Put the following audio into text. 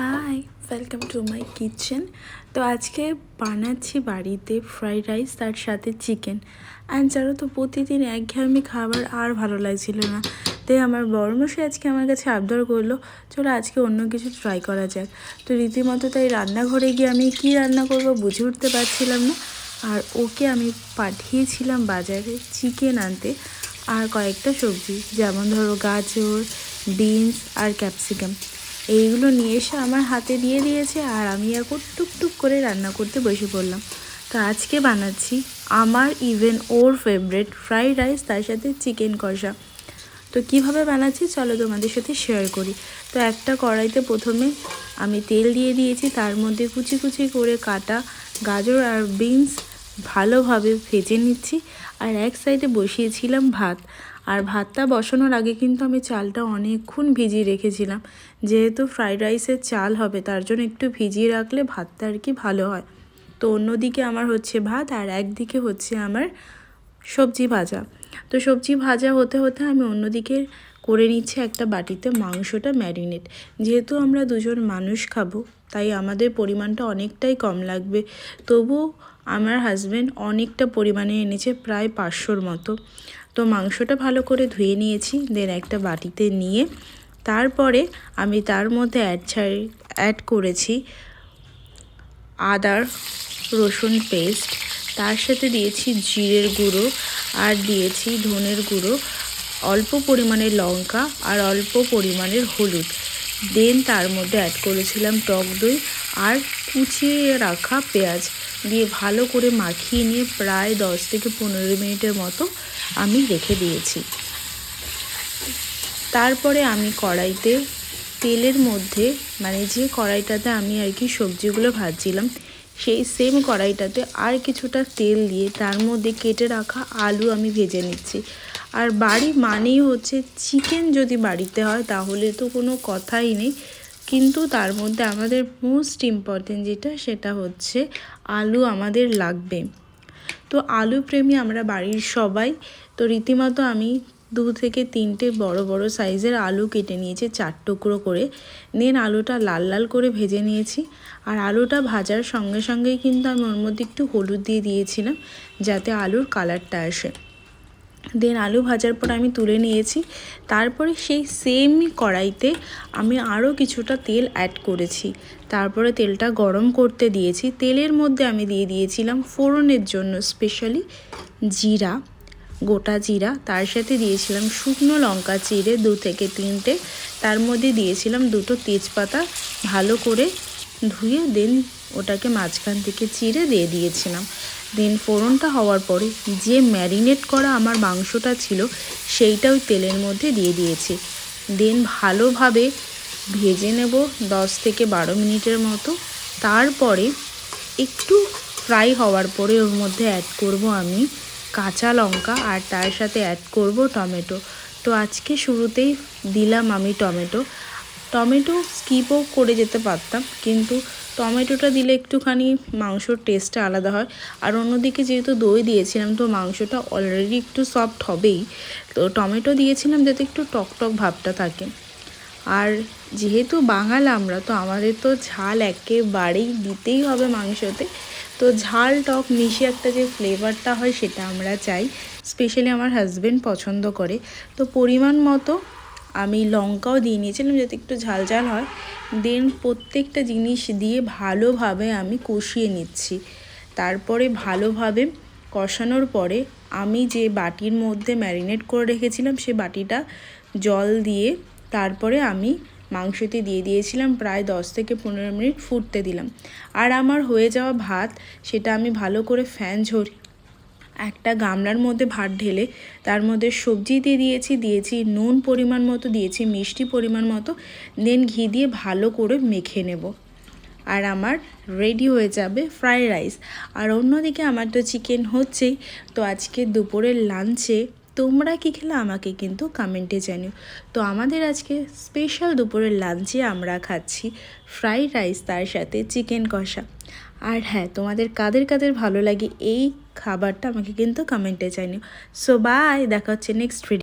Hi welcome to my kitchen তো আজকে বানাচ্ছি বাড়িতে ফ্রাইড রাইস তার সাথে চিকেন অ্যান্ড জানো তো, প্রতিদিন একঘেয়েমি খাবার আর ভালো লাগছিল না। তাই আমার বড়মশাই আজকে আমার কাছে আবদার করল, চলো আজকে অন্য কিছু ট্রাই করা যাক। তো রীতিমতো তাই রান্নাঘরে গিয়ে আমি কি রান্না করব বুঝে উঠতে পারছিলাম না। আর ওকে আমি পাঠিয়েছিলাম বাজারে চিকেন আনতে, আর কয়েকটা সবজি, যেমন ধরো গাজর বিনস আর ক্যাপসিকাম এইগুলো নিয়ে এসে আমার হাতে দিয়ে দিয়েছে আর আমি এখন টুকটুক করে রান্না করতে বসে পড়লাম। তো আজকে বানাচ্ছি আমার ইভেন ওর ফেভারেট ফ্রাইড রাইস তার সাথে চিকেন কষা। তো কীভাবে বানাচ্ছি চলো তোমাদের সাথে শেয়ার করি। তো একটা কড়াইতে প্রথমে আমি তেল দিয়ে দিয়েছি, তার মধ্যে কুচি কুচি করে কাটা গাজর আর বিনস ভালোভাবে ভেজে নিচ্ছি। আর এক সাইডে বসিয়েছিলাম ভাত। আর ভাতটা বসানোর আগে কিন্তু আমি চালটা অনেকক্ষণ ভিজিয়ে রেখেছিলাম। যেহেতু ফ্রাইড রাইসের চাল হবে, তার জন্য একটু ভিজিয়ে রাখলে ভাতটা আর কি ভালো হয়। তো অন্যদিকে আমার হচ্ছে ভাত, আর একদিকে হচ্ছে আমার সবজি ভাজা। তো সবজি ভাজা হতে হতে আমি অন্যদিকে করে নিচ্ছি একটা বাটিতে মাংসটা ম্যারিনেট। যেহেতু আমরা দুজন মানুষ খাব, তাই আমাদের পরিমাণটা অনেকটাই কম লাগবে। তবু আমার হাজব্যান্ড অনেকটা পরিমাণে এনেছে, প্রায় পাঁচশোর মতো। তো মাংসটা ভালো করে ধুয়ে নিয়েছি দেন একটা বাটিতে নিয়ে তারপরে আমি তার মধ্যে অ্যাড ছাড়ি অ্যাড করেছি আদার রসুন পেস্ট তার সাথে দিয়েছি জিরের গুঁড়ো আর দিয়েছি ধনের গুঁড়ো, অল্প পরিমাণের লঙ্কা আর অল্প পরিমাণের হলুদ। দেন তার মধ্যে অ্যাড করেছিলাম টক দই আর কুচিয়ে রাখা পেঁয়াজ দিয়ে ভালো করে মাখিয়ে নিয়ে প্রায় দশ থেকে পনেরো মিনিটের মতো আমি রেখে দিয়েছি। তারপরে আমি কড়াইতে তেলের মধ্যে মানে যে কড়াইটাতে আমি আর কি সবজিগুলো ভাজছিলাম, সেই সেম কড়াইটাতে আর কিছুটা তেল দিয়ে তার মধ্যে কেটে রাখা আলু আমি ভেজে নিচ্ছি। আর বাড়ি মানেই হচ্ছে চিকেন যদি বাড়িতে হয় তাহলে তো কোনো কথাই নেই। কিন্তু তার মধ্যে আমাদের মোস্ট ইম্পর্টেন্ট যেটা, সেটা হচ্ছে আলু আমাদের লাগবে। তো আলু প্রেমী আমরা বাড়ির সবাই, তো রীতিমতো আমি দু থেকে তিনটে বড় বড় সাইজের আলু কেটে নিয়েছি, চার টুকরো করে। দেন আলুটা লাল লাল করে ভেজে নিয়েছি। আর আলুটা ভাজার সঙ্গে সঙ্গেই কিন্তু আমি ওর মধ্যে একটু হলুদ দিয়ে দিয়েছিলাম, যাতে আলুর কালারটা আসে। দেন আলু ভাজার পর আমি তুলে নিয়েছি। তারপরে সেই সেম কড়াইতে আমি আরও কিছুটা তেল অ্যাড করেছি। তারপরে তেলটা গরম করতে দিয়েছি। তেলের মধ্যে আমি দিয়ে দিয়েছিলাম ফোড়নের জন্য স্পেশালি জিরা, গোটা জিরা। তার সাথে দিয়েছিলাম শুকনো লঙ্কা চিড়ে দু থেকে তিনটে। তার মধ্যে দিয়েছিলাম দুটো তেজপাতা ভালো করে ধুয়ে দেন ওটাকে মাঝখান থেকে চিড়ে দিয়ে দিয়েছিলাম। দেন ফোড়নটা হওয়ার পরে যে ম্যারিনেট করা আমার মাংসটা ছিল সেইটাও তেলের মধ্যে দিয়ে দিয়েছি। দেন ভালোভাবে ভেজে নেব দশ থেকে বারো মিনিটের মতো। তারপরে একটু ফ্রাই হওয়ার পরে ওর মধ্যে অ্যাড করব আমি কাঁচা লঙ্কা আর তার সাথে অ্যাড করব টমেটো। তো আজকে শুরুতেই দিলাম আমি টমেটো। টমেটো স্কিপও করে যেতে পারতাম, কিন্তু টমেটোটা দিলে একটুখানি মাংসর টেস্টটা আলাদা হয়। আর অন্যদিকে যেহেতু দই দিয়েছিলাম, তো মাংসটা অলরেডি একটু সফট হবেই। তো টমেটো দিয়েছিলাম যাতে একটু টক টক ভাবটা থাকে। আর যেহেতু বাঙাল আমরা, তো আমাদের তো ঝাল একেবারেই দিতেই হবে মাংসতে। তো ঝাল, টক মিশে একটা যে ফ্লেভারটা হয়, সেটা আমরা চাই। স্পেশালি আমার হাজব্যান্ড পছন্দ করে। তো পরিমাণ মতো আমি লঙ্কাও দিয়ে নিয়েছিলাম যাতে একটু ঝাল ঝাল হয়। দেন প্রত্যেকটা জিনিস দিয়ে ভালোভাবে আমি কষিয়ে নিচ্ছি। তারপরে ভালোভাবে কষানোর পরে আমি যে বাটির মধ্যে ম্যারিনেট করে রেখেছিলাম সে বাটিটা জল দিয়ে তারপরে আমি মাংসতে দিয়ে দিয়েছিলাম, প্রায় দশ থেকে পনেরো মিনিট ফুটতে দিলাম। আর আমার হয়ে যাওয়া ভাত সেটা আমি ভালো করে ফ্যান ঝরি একটা গামলার মধ্যে ভাত ঢেলে তার মধ্যে সবজি দিয়ে দিয়েছি দিয়েছি নুন পরিমাণ মতো, দিয়েছি মিষ্টি পরিমাণ মতো দেন ঘি দিয়ে ভালো করে মেখে নেব। আর আমার রেডি হয়ে যাবে ফ্রাইড রাইস আর অন্যদিকে আমার তো চিকেন হচ্ছেই। তো আজকে দুপুরের লাঞ্চে তোমরা কী খেলে আমাকে কিন্তু কমেন্টে জানিও। তো আমাদের আজকে স্পেশাল দুপুরের লাঞ্চে আমরা খাচ্ছি ফ্রাইড রাইস তার সাথে চিকেন কষা। আর হ্যাঁ তোমাদের কাদের কাদের ভালো লাগে এই খাবারটা আমাকে কিন্তু কমেন্টে জানিও। সো বাই দেখা হচ্ছে নেক্সট ভিডিও